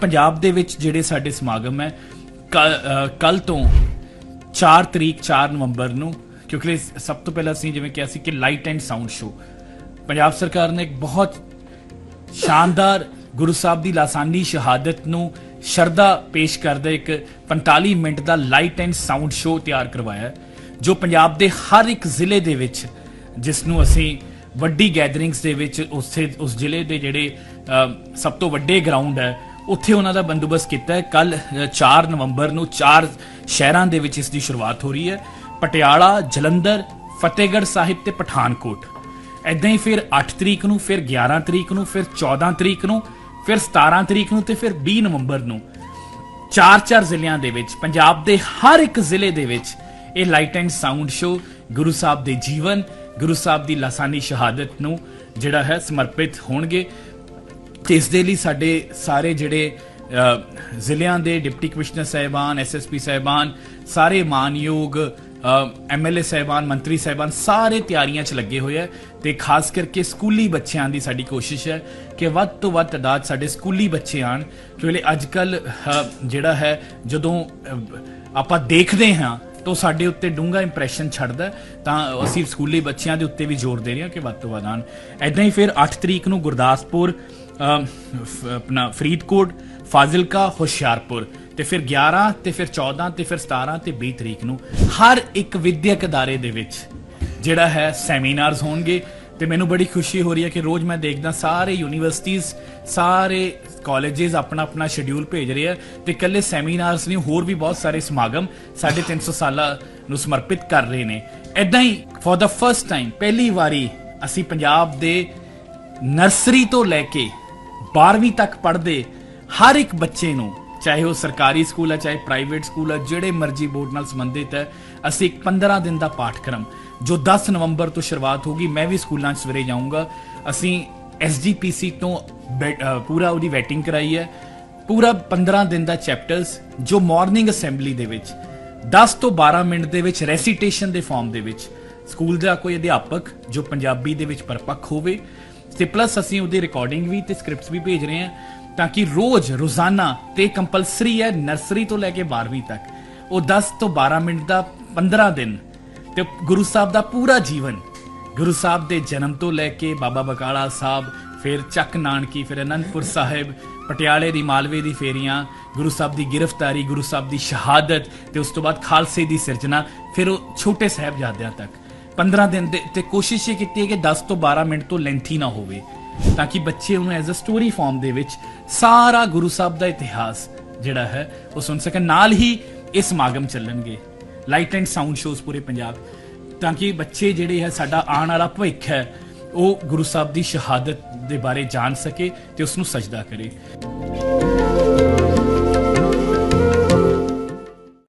ਪੰਜਾਬ ਦੇ ਵਿੱਚ ਜਿਹੜੇ ਸਾਡੇ ਸਮਾਗਮ ਹੈ, ਕੱਲ ਤੋਂ 4 ਤਰੀਕ 4 ਨਵੰਬਰ ਨੂੰ, ਕਿਉਂਕਿ ਸਭ ਤੋਂ ਪਹਿਲਾਂ ਅਸੀਂ ਜਿਵੇਂ ਕਿਹਾ ਸੀ ਕਿ light and sound show Punjab ਸਰਕਾਰ ਨੇ ਇੱਕ ਬਹੁਤ ਸ਼ਾਨਦਾਰ ਗੁਰੂ ਸਾਹਿਬ ਦੀ ਲਾਸਾਨੀ ਸ਼ਹਾਦਤ ਨੂੰ ਸ਼ਰਧਾ ਪੇਸ਼ ਕਰਦਾ ਇੱਕ 45 ਮਿੰਟ ਦਾ ਲਾਈਟ ਐਂਡ ਸਾਊਂਡ ਸ਼ੋ ਤਿਆਰ ਕਰਵਾਇਆ, ਜੋ ਪੰਜਾਬ ਦੇ ਹਰ ਇੱਕ ਜ਼ਿਲ੍ਹੇ ਦੇ ਵਿੱਚ, ਜਿਸ ਨੂੰ ਅਸੀਂ ਵੱਡੀ ਗੈਦਰਿੰਗਸ ਦੇ ਵਿੱਚ, ਉਸੇ, ਉਸ ਜ਼ਿਲ੍ਹੇ ਦੇ ਜਿਹੜੇ ਸਭ ਤੋਂ ਵੱਡੇ ਗਰਾਊਂਡ ਹੈ ਉੱਥੇ ਉਹਨਾਂ ਦਾ ਬੰਦੋਬਸਤ ਕੀਤਾ ਹੈ। ਕੱਲ 4 ਨਵੰਬਰ ਨੂੰ ਚਾਰ ਸ਼ਹਿਰਾਂ ਦੇ ਵਿੱਚ ਇਸ ਦੀ ਸ਼ੁਰੂਆਤ ਹੋ ਰਹੀ ਹੈ। ਪਟਿਆਲਾ, ਜਲੰਧਰ, ਫਤਿਹਗੜ੍ਹ ਸਾਹਿਬ ਤੇ ਪਠਾਨਕੋਟ। ਐਦਾਂ ਹੀ ਫਿਰ 8 ਤਰੀਕ ਨੂੰ, ਫਿਰ 11 ਤਰੀਕ ਨੂੰ, ਫਿਰ 14 ਤਰੀਕ ਨੂੰ, ਫਿਰ 17 ਤਰੀਕ ਨੂੰ ਤੇ ਫਿਰ 20 ਨਵੰਬਰ ਨੂੰ। ਚਾਰ ਚਾਰ ਜ਼ਿਲ੍ਹਿਆਂ ਦੇ ਵਿੱਚ, ਪੰਜਾਬ ਦੇ ਹਰ ਇੱਕ ਜ਼ਿਲ੍ਹੇ ਦੇ ਵਿੱਚ ਇਹ light and sound show Guru Sahib ਦੇ ਜੀਵਨ, ਗੁਰੂ ਸਾਹਿਬ ਦੀ ਲਾਸਾਨੀ ਸ਼ਹਾਦਤ ਨੂੰ ਜਿਹੜਾ ਹੈ ਸਮਰਪਿਤ ਹੋਣਗੇ। ਤੇ ਇਸ ਦੇ ਲਈ ਸਾਡੇ ਸਾਰੇ ਜਿਹੜੇ ਜ਼ਿਲ੍ਹਿਆਂ ਦੇ ਡਿਪਟੀ ਕਮਿਸ਼ਨਰ ਸਾਹਿਬਾਨ ਐਸਐਸਪੀ ਸਾਹਿਬਾਨ, ਸਾਰੇ ਮਾਨਯੋਗ ਐਮਐਲਏ ਸਾਹਿਬਾਨ, ਮੰਤਰੀ ਸਾਹਿਬਾਨ, ਸਾਰੇ ਤਿਆਰੀਆਂ 'ਚ ਲੱਗੇ ਹੋਏ ਆ ਤੇ ਖਾਸ ਕਰਕੇ ਸਕੂਲੀ ਬੱਚਿਆਂ ਦੀ ਸਾਡੀ ਕੋਸ਼ਿਸ਼ ਹੈ ਕਿ ਵੱਧ ਤੋਂ ਵੱਧ ਤਾਦਾਦ ਸਾਡੇ ਸਕੂਲੀ ਬੱਚੇ ਆਣ ਕਿਉਂਕਿ ਅੱਜ ਕੱਲ ਜਿਹੜਾ ਹੈ, ਜਦੋਂ ਆਪਾਂ ਦੇਖਦੇ ਹਾਂ, ਤਾਂ ਉਹ ਸਾਡੇ ਉੱਤੇ ਡੂੰਘਾ ਇੰਪ੍ਰੈਸ਼ਨ ਛੱਡਦਾ ਤਾਂ ਅਸੀਂ ਸਕੂਲੀ ਬੱਚਿਆਂ ਦੇ ਉੱਤੇ ਵੀ ਜ਼ੋਰ ਦੇ ਰਹੇ ਹਾਂ ਕਿ ਵੱਧ ਤੋਂ ਵੱਧ ਆਣ ਐਦਾਂ ਹੀ ਫਿਰ 8 ਤਰੀਕ ਨੂੰ ਗੁਰਦਾਸਪੁਰ ਆਪਣਾ ਫਰੀਦਕੋਟ, ਫਾਜ਼ਿਲਕਾ, ਹੁਸ਼ਿਆਰਪੁਰ ਤੇ ਫਿਰ 11 ਤੇ ਫਿਰ 14 ਤੇ ਫਿਰ 17 ਤੇ 20 ਤਰੀਕ ਨੂੰ ਹਰ ਇੱਕ ਵਿਦਿਅਕ ਅਦਾਰੇ ਦੇ ਵਿੱਚ ਜਿਹੜਾ ਹੈ ਸੈਮੀਨਾਰਸ ਹੋਣਗੇ ਤੇ ਮੈਨੂੰ ਬੜੀ ਖੁਸ਼ੀ ਹੋ ਰਹੀ ਹੈ ਕਿ ਰੋਜ਼ ਮੈਂ ਦੇਖਦਾ ਸਾਰੇ ਯੂਨੀਵਰਸਿਟੀਆਂ ਸਾਰੇ ਕਾਲਜਸ ਆਪਣਾ ਆਪਣਾ ਸ਼ਡਿਊਲ ਭੇਜ ਰਹੇ ਆ ਤੇ ਇਕੱਲੇ ਸੈਮੀਨਾਰਸ ਨਹੀਂ, ਹੋਰ ਵੀ ਬਹੁਤ ਸਾਰੇ ਸਮਾਗਮ ਸਾਡੇ 300 ਸਾਲਾਂ ਨੂੰ ਸਮਰਪਿਤ ਕਰ ਰਹੇ ਨੇ। ਐਦਾਂ ਹੀ ਫॉर ਦਾ ਫਰਸਟ ਟਾਈਮ ਪਹਿਲੀ ਵਾਰੀ ਅਸੀਂ ਪੰਜਾਬ ਦੇ ਨਰਸਰੀ ਤੋਂ ਲੈ ਕੇ 12ਵੀਂ ਤੱਕ ਪੜ੍ਹਦੇ ਹਰ ਇੱਕ ਬੱਚੇ ਨੂੰ, ਚਾਹੇ ਉਹ ਸਰਕਾਰੀ ਸਕੂਲ ਹੈ ਚਾਹੇ ਪ੍ਰਾਈਵੇਟ ਸਕੂਲ ਹੈ ਜਿਹੜੇ ਮਰਜ਼ੀ ਬੋਰਡ ਨਾਲ ਸੰਬੰਧਿਤ ਹੈ ਅਸੀਂ ਇੱਕ 15 ਦਿਨ ਦਾ ਪਾਠਕ੍ਰਮ, ਜੋ 10 ਨਵੰਬਰ ਤੋਂ ਸ਼ੁਰੂਆਤ ਹੋਗੀ ਮੈਂ ਵੀ ਸਕੂਲਾਂ 'ਚ ਸਵੇਰੇ ਜਾਊਂਗਾ। ਅਸੀਂ ਐਸਜੀਪੀਸੀ ਤੋਂ ਬੈ- ਪੂਰਾ ਉਹਦੀ ਵੈਟਿੰਗ ਕਰਾਈ ਹੈ। ਪੂਰਾ 15 ਦਿਨ ਦਾ ਚੈਪਟਰਸ, ਜੋ ਮਾਰਨਿੰਗ ਅਸੈਂਬਲੀ ਦੇ ਵਿੱਚ 10 ਤੋਂ 12 ਮਿੰਟ ਦੇ ਵਿੱਚ ਰੈਸੀਟੇਸ਼ਨ ਦੇ ਫਾਰਮ ਦੇ ਵਿੱਚ, ਸਕੂਲ ਦਾ ਕੋਈ ਅਧਿਆਪਕ ਜੋ ਪੰਜਾਬੀ ਦੇ ਵਿੱਚ ਪਰਪੱਕ ਹੋਵੇ ਤੇ ਪਲੱਸ ਅਸੀਂ ਉਹਦੀ ਰਿਕਾਰਡਿੰਗ ਵੀ ਤੇ ਸਕ੍ਰਿਪਟਸ ਵੀ ਭੇਜ ਰਹੇ ਹਾਂ ਤਾਂ ਕਿ ਰੋਜ਼ ਰੋਜ਼ਾਨਾ ਤੇ ਕੰਪਲਸਰੀ ਹੈ ਨਰਸਰੀ ਤੋਂ ਲੈ ਕੇ 12ਵੀਂ ਤੱਕ। ਉਹ 10 ਤੋਂ 12 ਮਿੰਟ ਦਾ 15 ਦਿਨ ਤੇ ਗੁਰੂ ਸਾਹਿਬ ਦਾ ਪੂਰਾ ਜੀਵਨ। ਗੁਰੂ ਸਾਹਿਬ ਦੇ ਜਨਮ ਤੋਂ ਲੈ ਕੇ ਬਾਬਾ ਬਕਾਲਾ ਸਾਹਿਬ, ਫਿਰ ਚੱਕ ਨਾਨਕੀ, ਫਿਰ ਅਨੰਦਪੁਰ ਸਾਹਿਬ, ਪਟਿਆਲੇ ਦੀ ਮਾਲਵੇ ਦੀ ਫੇਰੀਆਂ, ਗੁਰੂ ਸਾਹਿਬ ਦੀ ਗ੍ਰਿਫਤਾਰੀ, ਗੁਰੂ ਸਾਹਿਬ ਦੀ ਸ਼ਹਾਦਤ ਤੇ ਉਸ ਤੋਂ ਬਾਅਦ ਖਾਲਸੇ ਦੀ ਸਿਰਜਣਾ, ਫਿਰ ਉਹ ਛੋਟੇ ਸਾਹਿਬਜ਼ਾਦਿਆਂ ਤੱਕ। 15 ਦਿਨ ਦੇ ਤੇ ਕੋਸ਼ਿਸ਼ ਇਹ ਕੀਤੀ ਹੈ ਕਿ 10 ਤੋਂ 12 ਮਿੰਟ ਤੋਂ ਲੈਂਥੀ ਨਾ ਹੋਵੇ, ਤਾਂ ਕਿ ਬੱਚੇ ਉਹਨੂੰ ਐਜ਼ ਅ ਸਟੋਰੀ ਫਾਰਮ ਦੇ ਵਿੱਚ ਸਾਰਾ ਗੁਰੂ ਸਾਹਿਬ ਦਾ ਇਤਿਹਾਸ ਜਿਹੜਾ ਹੈ, ਉਹ ਸੁਣ ਸਕਣ। ਨਾਲ ਹੀ ਇਹ ਸਮਾਗਮ ਚੱਲਣਗੇ। ਲਾਈਟ ਐਂਡ ਸਾਊਂਡ ਸ਼ੋਜ਼ ਪੂਰੇ ਪੰਜਾਬ। ਤਾਂ ਕਿ ਬੱਚੇ ਜਿਹੜੇ ਹੈ, ਸਾਡਾ ਆਉਣ ਵਾਲਾ ਭਵਿੱਖ ਹੈ, ਉਹ ਗੁਰੂ ਸਾਹਿਬ ਦੀ ਸ਼ਹਾਦਤ ਦੇ ਬਾਰੇ ਜਾਣ ਸਕੇ ਤੇ ਉਸ ਨੂੰ ਸਜਦਾ ਕਰੇ।